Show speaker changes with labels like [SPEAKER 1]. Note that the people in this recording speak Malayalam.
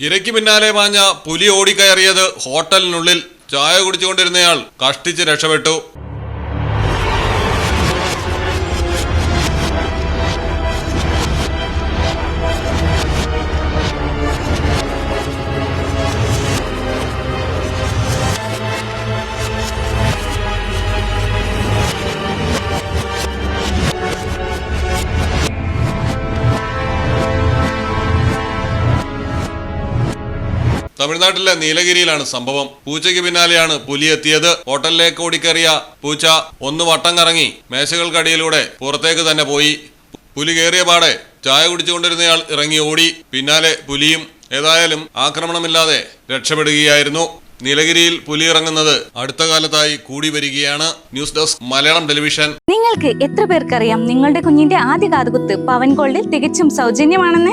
[SPEAKER 1] ഇരയ്ക്ക് പിന്നാലെ പാഞ്ഞ പുലി ഓടിക്കയറിയത് ഹോട്ടലിനുള്ളിൽ ചായ കുടിച്ചുകൊണ്ടിരുന്നയാൾ കഷ്ടിച്ച് രക്ഷപ്പെട്ടു. തമിഴ്നാട്ടിലെ നീലഗിരിയിലാണ് സംഭവം. പൂച്ചയ്ക്ക് പിന്നാലെയാണ് പുലി എത്തിയത് ഹോട്ടലിലേക്ക് ഓടിക്കറിയ പൂച്ച ഒന്ന് വട്ടം കറങ്ങി മേശകൾക്കടിയിലൂടെ പുറത്തേക്ക് തന്നെ പോയി. പുലി കയറിയ പാടെ ചായ കുടിച്ചുകൊണ്ടിരുന്നയാൾ ഇറങ്ങി ഓടി. പിന്നാലെ പുലിയും ഏതായാലും ആക്രമണമില്ലാതെ രക്ഷപ്പെടുകയായിരുന്നു. നീലഗിരിയിൽ പുലി ഇറങ്ങുന്നത് അടുത്ത കാലത്തായി കൂടി വരികയാണ്. News desk Malayalam television.
[SPEAKER 2] നിങ്ങൾക്ക് എത്ര പേർക്കറിയാം നിങ്ങളുടെ കുഞ്ഞിന്റെ ആദ്യ കാതുകുത്ത് പവൻ ഗോൾഡിൽ തികച്ചും സൗജന്യമാണെന്ന്?